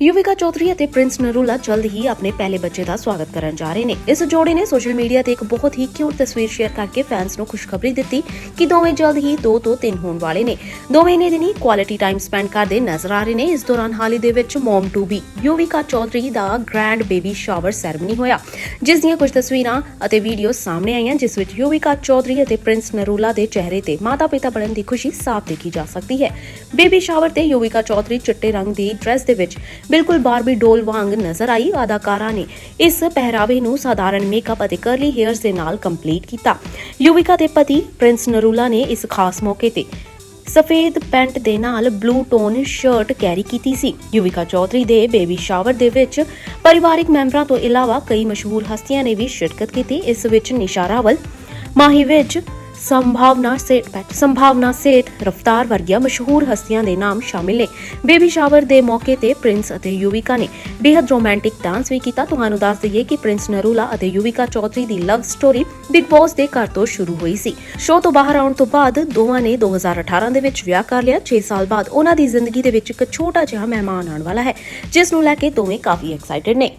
ਯੁਵਿਕਾ ਚੌਧਰੀ ਅਤੇ ਪ੍ਰਿੰਸ ਨਰੂਲਾ ਜਲਦ ਹੀ ਆਪਣੇ ਪਹਿਲੇ ਬੱਚੇ ਦਾ ਸਵਾਗਤ ਕਰਨ ਜਾ ਰਹੇ ਨੇ। ਇਸ ਜੋੜੇ ਨੇ ਸੋਸ਼ਲ ਮੀਡੀਆ ਤੇ ਇੱਕ ਬਹੁਤ ਹੀ ਕਿਊਟ ਤਸਵੀਰ ਸ਼ੇਅਰ ਕਰਕੇ ਫੈਨਸ ਨੂੰ ਖੁਸ਼ਖਬਰੀ ਦਿੱਤੀ ਕਿ ਦੋਵੇਂ ਜਲਦ ਹੀ 2 ਤੋਂ 3 ਹੋਣ ਵਾਲੇ ਨੇ। ਦੋਵੇਂ ਨੇ ਦਿਨੀ ਕੁਆਲਿਟੀ ਟਾਈਮ ਸਪੈਂਡ ਕਰਦੇ ਨਜ਼ਰ ਆ ਰਹੇ ਨੇ। ਇਸ ਦੌਰਾਨ ਹਾਲ ਹੀ ਦੇ ਵਿੱਚ mom to be Yuvika Chaudhary the grand baby shower ceremony ਹੋਇਆ, ਜਿਸ ਦੀਆਂ ਕੁਝ ਤਸਵੀਰਾਂ ਅਤੇ ਵੀਡੀਓ ਸਾਹਮਣੇ ਆਈਆਂ, ਜਿਸ ਵਿੱਚ ਯੁਵਿਕਾ ਚੌਧਰੀ ਅਤੇ ਪ੍ਰਿੰਸ ਨਰੂਲਾ ਦੇ ਚਿਹਰੇ ਤੇ ਮਾਤਾ-ਪਿਤਾ ਬਣਨ ਦੀ ਖੁਸ਼ੀ ਸਾਫ਼ ਦੇਖੀ ਜਾ ਸਕਦੀ ਹੈ। ਬੇਬੀ ਸ਼ਾਵਰ ਤੇ ਯੁਵਿਕਾ ਚੌਧਰੀ ਚਿੱਟੇ ਰੰਗ ਦੀ ਡਰੈਸ ਦੇ ਵਿੱਚ ਬਿਲਕੁਲ ਬਾਰਬੀ ਡੋਲ ਵਾਂਗ ਨਜ਼ਰ ਆਈ। ਅਦਾਕਾਰਾ ਨੇ ਇਸ ਪਹਿਰਾਵੇ ਨੂੰ ਸਾਧਾਰਨ ਮੇਕਅਪ ਅਤੇ ਕਰਲੀ ਹੇਅਰਸ ਦੇ ਨਾਲ ਕੰਪਲੀਟ ਕੀਤਾ। ਯੁਵਿਕਾ ਦੇ ਪਤੀ ਪ੍ਰਿੰਸ ਨਰੂਲਾ ਨੇ ਇਸ ਖਾਸ ਮੌਕੇ ਤੇ ਸਫੇਦ ਪੈਂਟ ਦੇ ਨਾਲ ਬਲੂ ਟੋਨ ਸ਼ਰਟ ਕੈਰੀ ਕੀਤੀ ਸੀ। ਯੂਵਿਕਾ ਚੌਧਰੀ ਦੇ ਬੇਬੀ ਸ਼ਾਵਰ ਦੇ ਵਿੱਚ ਪਰਿਵਾਰਿਕ ਮੈਂਬਰਾਂ ਤੋਂ ਇਲਾਵਾ ਕਈ ਮਸ਼ਹੂਰ ਹਸਤੀਆਂ ਨੇ ਵੀ ਸ਼ਿਰਕਤ ਕੀਤੀ। ਇਸ ਵਿੱਚ ਨਿਸ਼ਾ ਰਾਵਲ, ਮਾਹੀ ਵਿੱਚ ਸੰਭਾਵਨਾ ਸੇਠ ਪੈਟ ਸੰਭਾਵਨਾ ਸੇਠ ਰਫਤਾਰ ਵਰਗੀਆਂ ਮਸ਼ਹੂਰ ਹਸਤੀਆਂ ਦੇ ਨਾਮ ਸ਼ਾਮਿਲ ਨੇ। ਬੇਬੀ ਸ਼ਾਵਰ ਦੇ ਮੌਕੇ ਤੇ ਪ੍ਰਿੰਸ ਅਤੇ ਯੁਵਿਕਾ ਨੇ ਬੇहद ਰੋਮਾਂਟਿਕ ਡਾਂਸ ਵੀ ਕੀਤਾ। ਤੁਹਾਨੂੰ ਦੱਸ ਦਈਏ ਕਿ ਪ੍ਰਿੰਸ ਨਰੂਲਾ ਅਤੇ ਯੁਵਿਕਾ ਚੌਧਰੀ ਦੀ ਲਵ ਸਟੋਰੀ ਬਿਗ ਬੌਸ ਦੇ ਘਰ ਤੋਂ ਸ਼ੁਰੂ ਹੋਈ ਸੀ। ਸ਼ੋਅ ਤੋਂ ਬਾਹਰ ਆਉਣ ਤੋਂ ਬਾਅਦ ਦੋਵਾਂ ਨੇ 2018 ਦੇ ਵਿੱਚ ਵਿਆਹ ਕਰ ਲਿਆ। 6 ਸਾਲ ਬਾਅਦ ਉਹਨਾਂ ਦੀ ਜ਼ਿੰਦਗੀ ਦੇ ਵਿੱਚ ਇੱਕ ਛੋਟਾ ਜਿਹਾ ਮਹਿਮਾਨ ਆਉਣ ਵਾਲਾ ਹੈ, ਜਿਸ ਨੂੰ ਲੈ ਕੇ ਦੋਵੇਂ ਕਾਫੀ ਐਕਸਾਈਟਿਡ ਨੇ।